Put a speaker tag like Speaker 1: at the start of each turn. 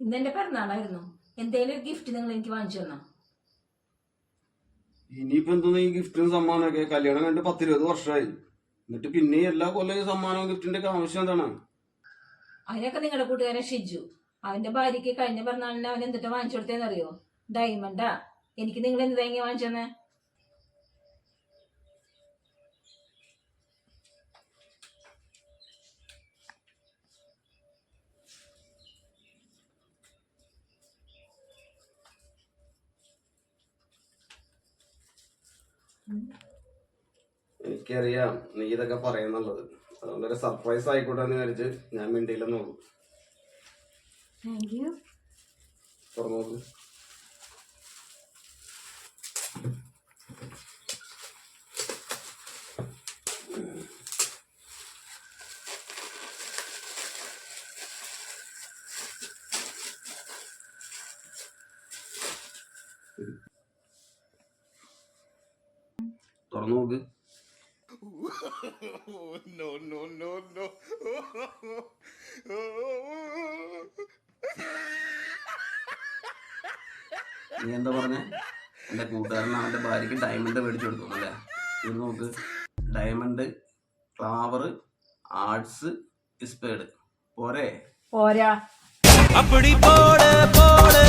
Speaker 1: ഇന്ന് എന്റെ പിറന്നാളായിരുന്നു. എന്തേലും ഒരു ഗിഫ്റ്റ് നിങ്ങൾ എനിക്ക് വാങ്ങിച്ചു തന്നോ?
Speaker 2: ഇനിയിപ്പോ എന്തോന്ന് ഈ ഗിഫ്റ്റും സമ്മാനമൊക്കെ? കല്യാണം കണ്ട് പത്തിരുപത് വർഷമായി. എന്നിട്ട് പിന്നെ എല്ലാ കൊല്ലം സമ്മാനവും ഗിഫ്റ്റിന്റെ ഒക്കെ ആവശ്യം എന്താണ്?
Speaker 1: അതിനൊക്കെ നിങ്ങളുടെ കൂട്ടുകാരൻ ഷിജു. അവന്റെ ഭാര്യയ്ക്ക് കഴിഞ്ഞ പിറന്നാളിന് അവൻ എന്തിട്ട് വാങ്ങിച്ചു കൊടുത്തേന്നറിയോ ഡയമണ്ടാ എനിക്ക് നിങ്ങൾ എന്ത് തേങ്ങ വാങ്ങിച്ചു
Speaker 2: എനിക്കറിയാം നീ ഇതൊക്കെ പറയുന്നുള്ളത്. അതുകൊണ്ടൊരു സർപ്രൈസ് ആയിക്കോട്ടെ എന്ന് വിചാരിച്ച് ഞാൻ മിണ്ടിയില്ലെന്ന് തോന്നുന്നു
Speaker 1: താങ്ക് യു
Speaker 2: തുറന്നു തുറന്നു നോക്ക്
Speaker 3: no, no, no, no.
Speaker 2: നീ എന്താ പറഞ്ഞേ? എന്റെ കൂട്ടുകാരൻ അവന്റെ ഭാര്യയ്ക്ക് ഡയമണ്ട് മേടിച്ചു കൊടുത്തു. അല്ലേ? ഇത് നോക്ക്. ഡയമണ്ട് ഫ്ലവർ ആർട്സ് ഇസ്പേഡ് പോരെ?
Speaker 1: പോരാ.
Speaker 4: അപ്പടി പോട് പോട്